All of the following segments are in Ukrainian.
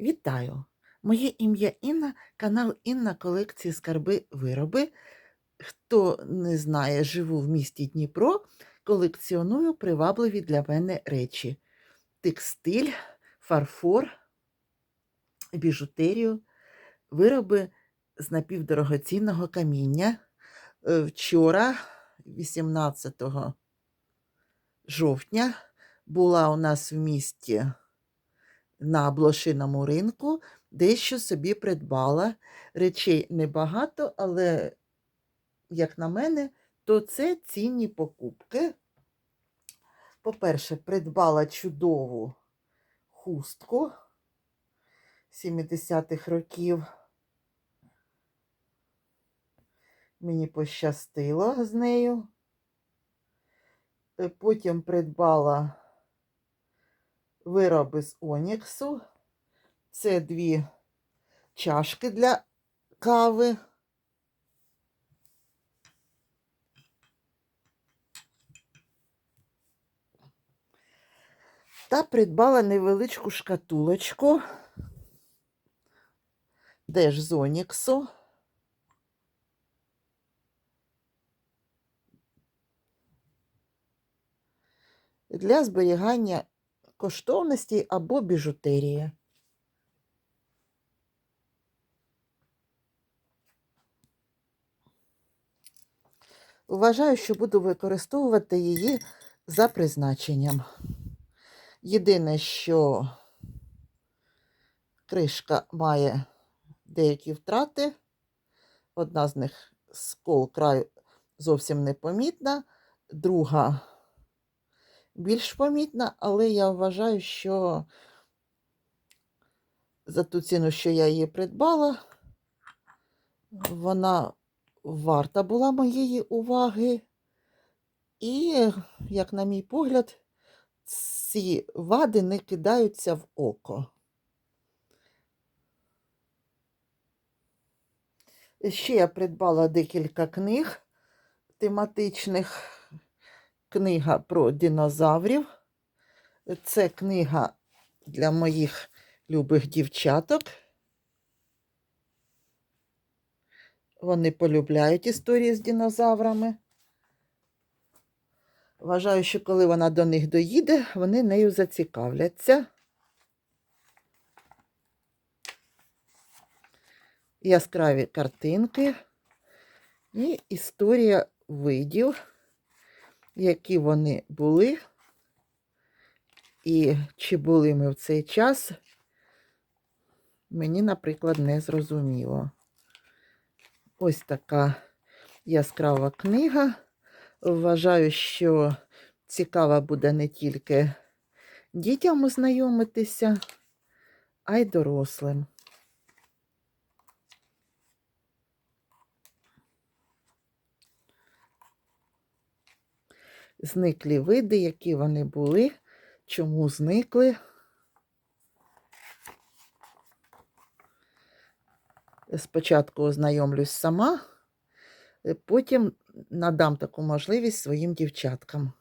Вітаю! Моє ім'я Інна, канал Інна колекції Скарби Вироби. Хто не знає, живу в місті Дніпро, колекціоную привабливі для мене речі: текстиль, фарфор, біжутерію, вироби з напівдорогоцінного каміння. Е, Вчора, 18 жовтня, була у нас в місті на блошиному ринку, дещо собі придбала. Речей небагато, але, як на мене, то це цінні покупки. По-перше, придбала чудову хустку 70-х років. Мені пощастило з нею. Е, Потім придбала вироби з Оніксу. Це дві чашки для кави. Та придбала невеличку шкатулочку, теж з Оніксу. Для зберігання коштовностей або біжутерії. Вважаю, що буду використовувати її за призначенням. Єдине, що кришка має деякі втрати. Одна з них скол краю зовсім непомітна, друга більш помітна, але я вважаю, що за ту ціну, що я її придбала, вона варта була моєї уваги. І, як на мій погляд, ці вади не кидаються в око. Ще я придбала декілька книг тематичних. Книга про динозаврів. Це книга для моїх любих дівчаток. Вони полюбляють історії з динозаврами. Вважаю, що коли вона до них доїде, вони нею зацікавляться. Яскраві картинки і історія видів, які вони були, і чи були ми в цей час, мені, наприклад, не зрозуміло. Ось така яскрава книга. Вважаю, що цікава буде не тільки дітям ознайомитися, а й дорослим. Зниклі види, які вони були, чому зникли. Спочатку ознайомлюсь сама, е, потім надам таку можливість своїм дівчаткам.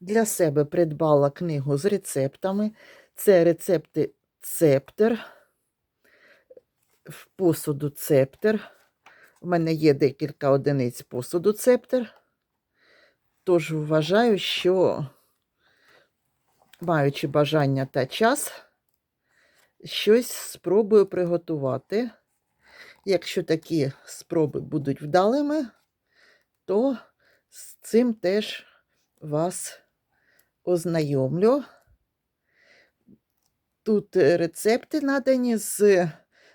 Для себе придбала книгу з рецептами. Це рецепти цептер, в посуду цептер. У мене є декілька одиниць посуду цептер. Тож вважаю, що, маючи бажання та час, щось спробую приготувати. Якщо такі спроби будуть вдалими, то з цим теж вас ознайомлю. Тут рецепти надані з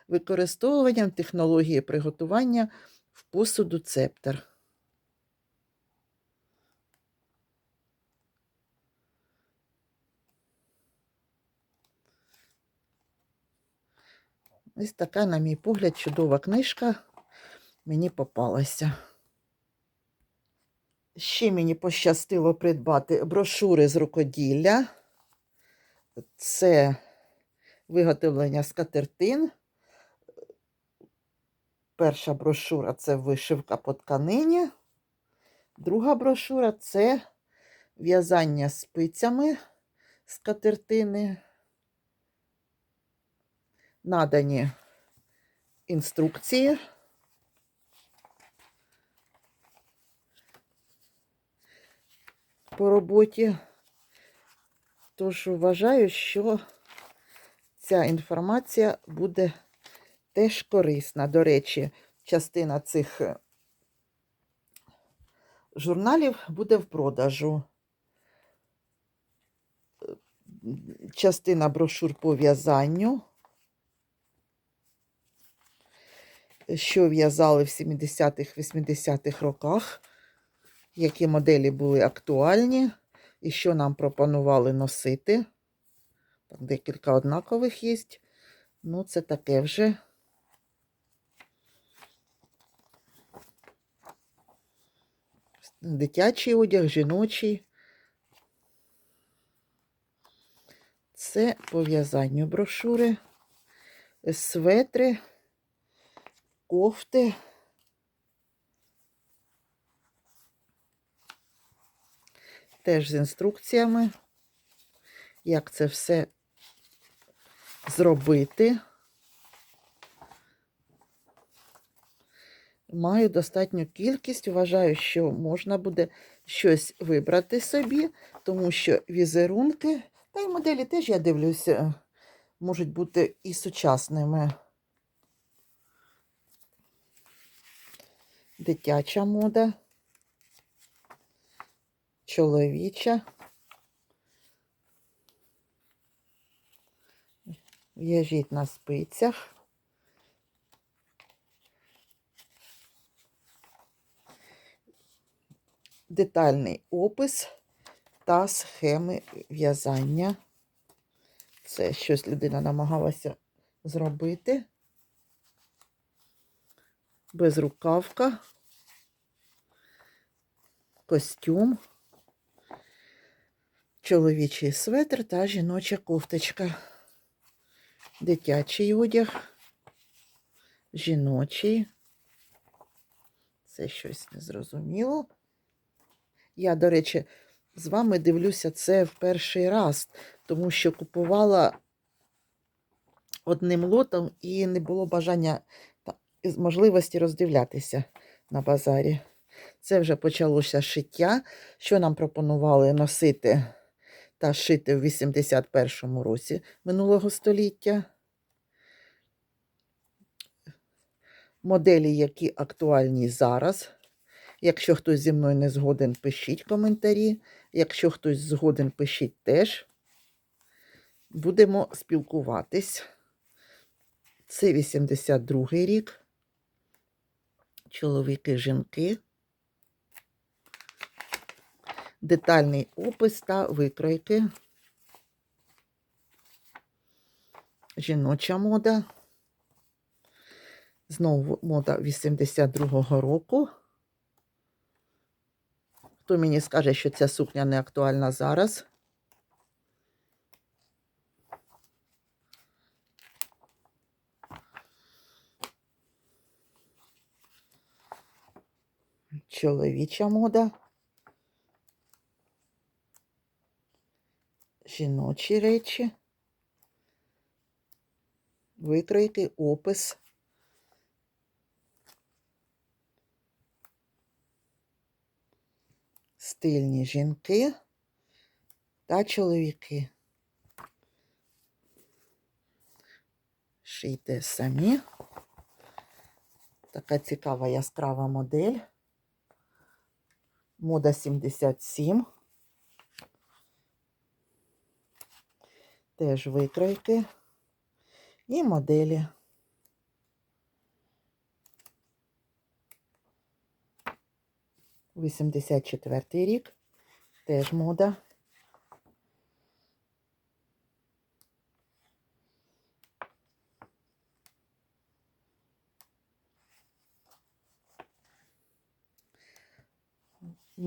використовуванням технології приготування в посуду цептер. Ось така, на мій погляд, чудова книжка мені попалася. Ще мені пощастило придбати брошури з рукоділля. Це виготовлення скатертин. Перша брошура це вишивка по тканині. Друга брошура це в'язання спицями скатертини. Надані інструкції. По роботі. Тож вважаю, що ця інформація буде теж корисна. До речі, частина цих е, журналів буде в продажу. Е, Частина брошур по в'язанню. Що в'язали в 70-х, 80-х роках, які моделі були актуальні, і що нам пропонували носити. Так, декілька однакових є. Ну, це таке вже. Дитячий одяг, жіночий. Це по в'язанню брошури, светри, кофти. Теж з інструкціями, як це все зробити. Маю достатню кількість, вважаю, що можна буде щось вибрати собі, тому що візерунки, та й моделі теж, я дивлюся, можуть бути і сучасними. Дитяча мода, чоловіча. В'яжіть на спицях. Детальний опис та схеми в'язання. Це щось людина намагалася зробити. Безрукавка, костюм, чоловічий светр та жіноча кофточка дитячий одяг, жіночий. Це щось незрозуміло. Я, до речі, з вами дивлюся це в перший раз, тому що купувала одним лотом і не було бажання можливості роздивлятися на базарі. Це вже почалося шиття, що нам пропонували носити та шити в 81-му році минулого століття. Моделі, які актуальні зараз. Якщо хтось зі мною не згоден, пишіть коментарі. Якщо хтось згоден, пишіть теж. Будемо спілкуватись. Це 82-й рік. Чоловіки, жінки. Детальний опис та викройки. Жіноча мода. Знову мода 82-го року. Хто мені скаже, що ця сукня не актуальна зараз? Чоловіча мода. Жіночі речі. Викройки, опис. Стильні жінки та чоловіки. Шийте самі. Така цікава яскрава модель. Мода 77. Теж викройки і моделі. Вісімдесят четвертий рік. Теж мода.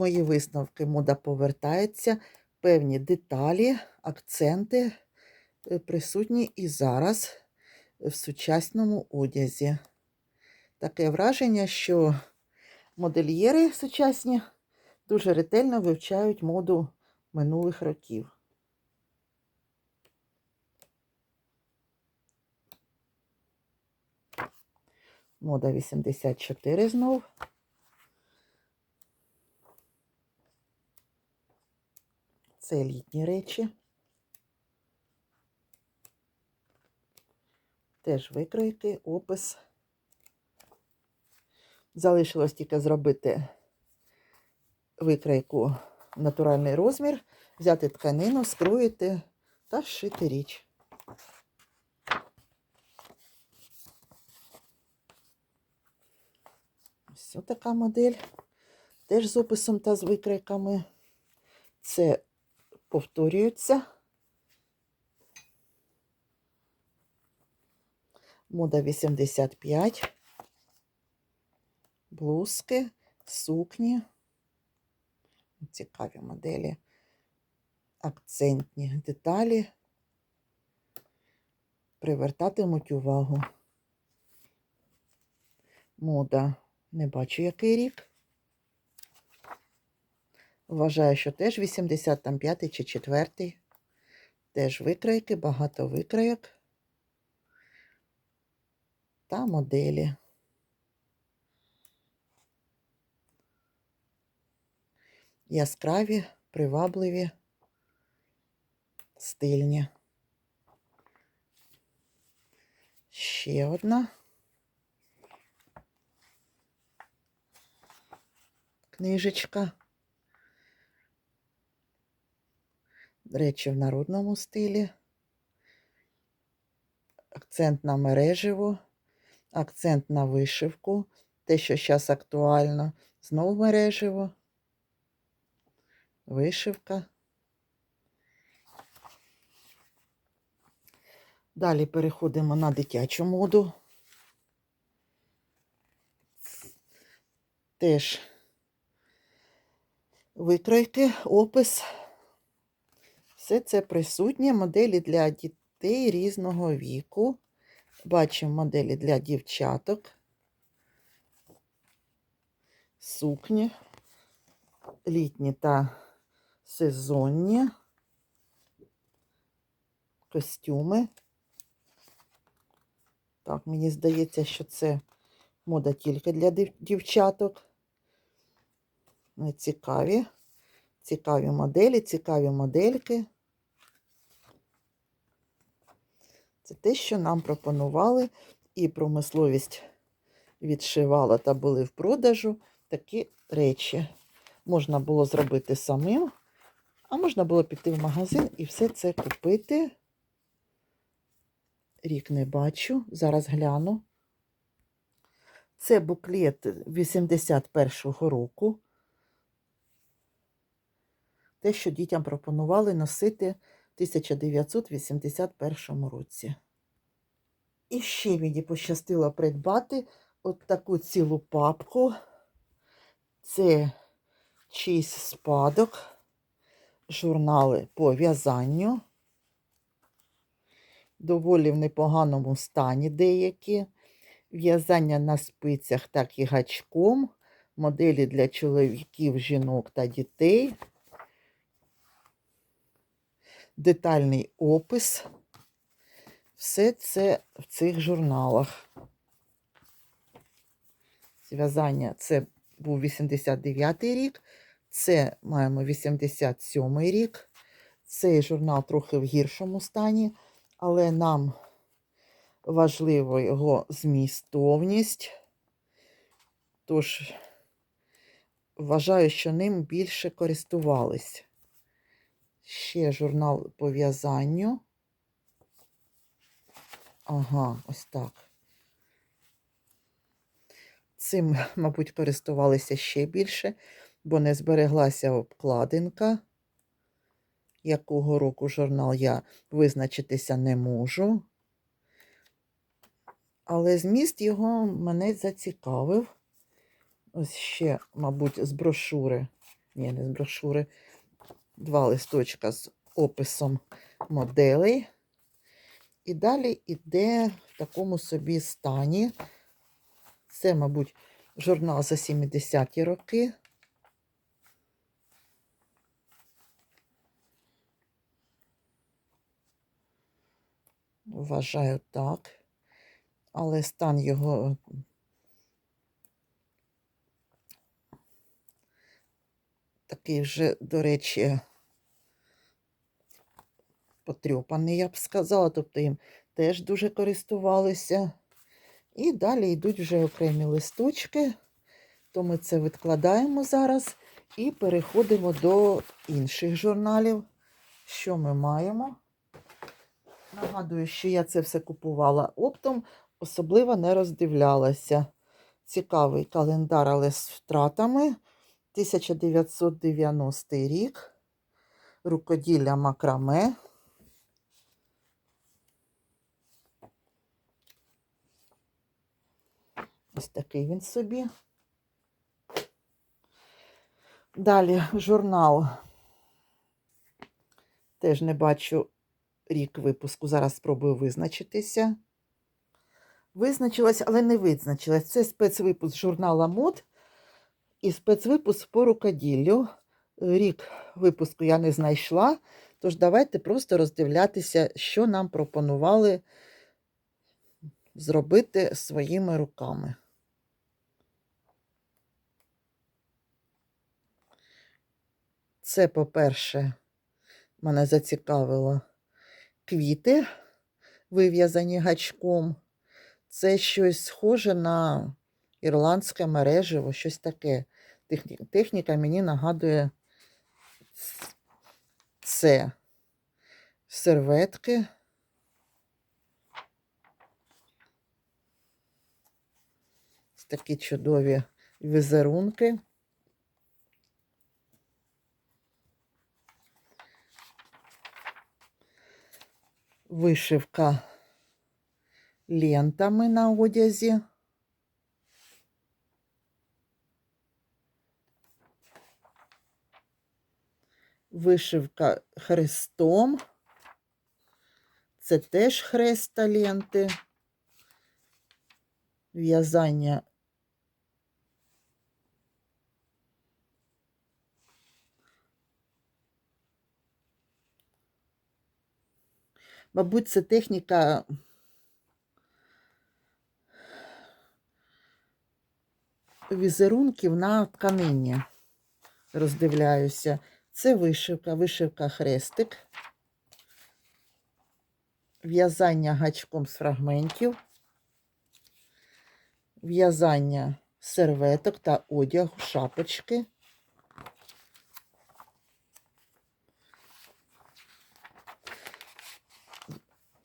Мої висновки мода повертається, певні деталі, акценти е, присутні і зараз в сучасному одязі. Таке враження, що модельєри сучасні дуже ретельно вивчають моду минулих років. Мода 84 знов. Це літні речі. Теж викройки, опис. Залишилось тільки зробити викройку натуральний розмір, взяти тканину, скроїти та зшити річ. Ось така модель. Теж з описом та з викройками. Це повторюється. Мода 85. Блузки, сукні. Цікаві моделі. Акцентні деталі. Привертатимуть увагу. Мода. Не бачу, який рік. Вважаю, що теж 85 чи 4. Теж викройки, багато викройок та моделі. Яскраві, привабливі, стильні. Ще одна. Книжечка. Речі в народному стилі. Акцент на мереживо, акцент на вишивку. Те, що зараз актуально. Знову мереживо. Вишивка. Далі переходимо на дитячу моду. Теж викройки, опис. Все це присутнє. Моделі для дітей різного віку. Бачимо моделі для дівчаток. Сукні, літні та сезонні, костюми. Так, мені здається, що це мода тільки для дівчаток. Цікаві. Цікаві моделі, цікаві модельки. Це те, що нам пропонували, і промисловість відшивала та були в продажу такі речі. Можна було зробити самим, а можна було піти в магазин і все це купити. Рік не бачу, зараз гляну. Це буклет 81-го року. Те, що дітям пропонували носити 1981 році. І ще мені пощастило придбати от таку цілу папку. Це чийсь спадок, журнали по в'язанню. Доволі в непоганому стані деякі. В'язання на спицях, так і гачком, моделі для чоловіків, жінок та дітей. Детальний опис. Все це в цих журналах. Зв'язання це був 89-й рік, це маємо 87-й рік. Цей журнал трохи в гіршому стані, але нам важливо його змістовність. Тож вважаю, що ним більше користувались. Ще журнал по в'язанню. Ага, ось так. Цим, мабуть, користувалися ще більше, бо не збереглася обкладинка. Якого року журнал я визначитися не можу. Але зміст його мене зацікавив. Ось ще, мабуть, з брошури. Ні, не з брошури два листочка з описом моделей. І далі йде в такому собі стані. Це, мабуть, журнал за 70-ті роки. Вважаю так, але стан його такий вже, до речі, потрьопаний, я б сказала, тобто їм теж дуже користувалися. І далі йдуть вже окремі листочки, то ми це відкладаємо зараз і переходимо до інших журналів. Що ми маємо? Нагадую, що я це все купувала оптом, особливо не роздивлялася. Цікавий календар, але з втратами. 1990 рік. Рукоділля макраме. Ось такий він собі. Далі журнал. Теж не бачу рік випуску. Зараз спробую визначитися. Визначилась, але не визначилась. Це спецвипуск журнала мод і спецвипуск по рукоділлю. Рік випуску я не знайшла. Тож давайте просто роздивлятися, що нам пропонували зробити своїми руками. Це, по-перше, мене зацікавило квіти, вив'язані гачком. Це щось схоже на ірландське мережево, щось таке. Техніка мені нагадує це серветки. Такі чудові візерунки. Вишивка лентами на одязі. Вишивка хрестом. Це теж хрест та ленти. В'язання Мабуть, це техніка візерунків на тканині. Роздивляюся. Це вишивка, вишивка хрестик, в'язання гачком з фрагментів, в'язання серветок та одягу, шапочки.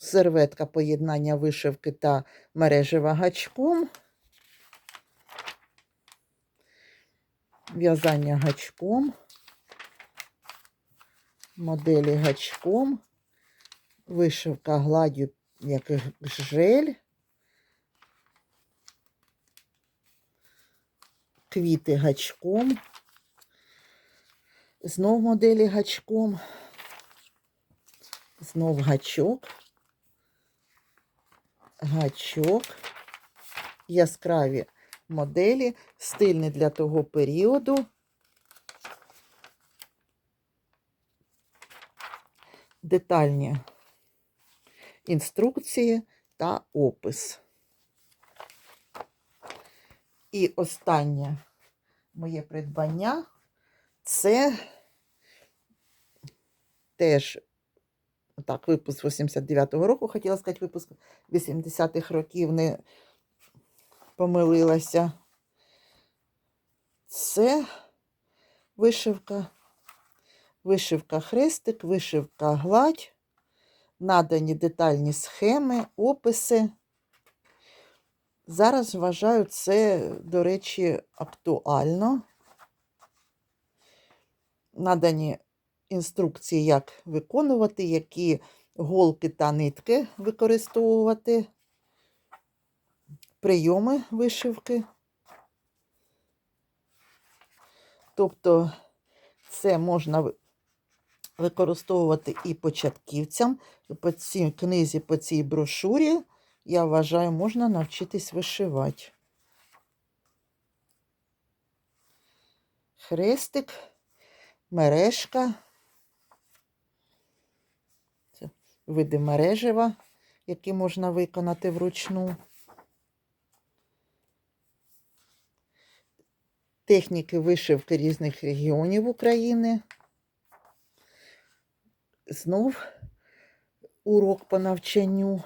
Серветка поєднання вишивки та мережева гачком. В'язання гачком. Моделі гачком. Вишивка гладдю як жель. Квіти гачком. Знов моделі гачком. Знов гачок. Гачок. Яскраві моделі, стильні для того періоду. Детальні інструкції та опис. І останнє моє придбання це теж так, випуск 89-го року, хотіла сказати, випуск 80-х років не помилилася. Це вишивка, вишивка хрестик, вишивка гладь, надані детальні схеми, описи. Зараз вважаю це, до речі, актуально. Надані інструкції, як виконувати, які голки та нитки використовувати, прийоми вишивки. Тобто це можна використовувати і початківцям. По цій книзі, по цій брошурі, я вважаю, можна навчитись вишивати. Хрестик, мережка. Це види мережева, які можна виконати вручну. техніки вишивки різних регіонів України. Знов урок по навчанню.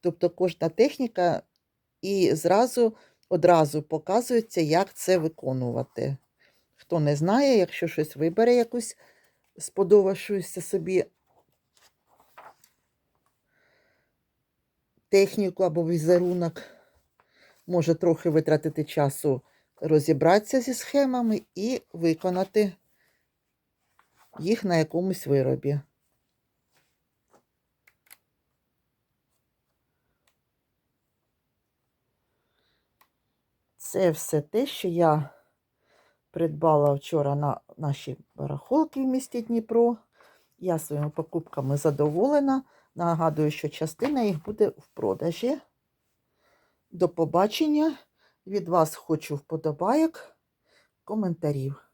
Тобто кожна техніка і зразу одразу показується, як це виконувати. Хто не знає, якщо щось вибере якусь сподобавшуюся собі техніку або візерунок, може трохи витратити часу розібратися зі схемами і виконати їх на якомусь виробі. Це все те, що я придбала вчора на наші барахолки в місті Дніпро. Я своїми покупками задоволена. Нагадую, що частина їх буде в продажі. До побачення. Від вас хочу вподобайок, коментарів.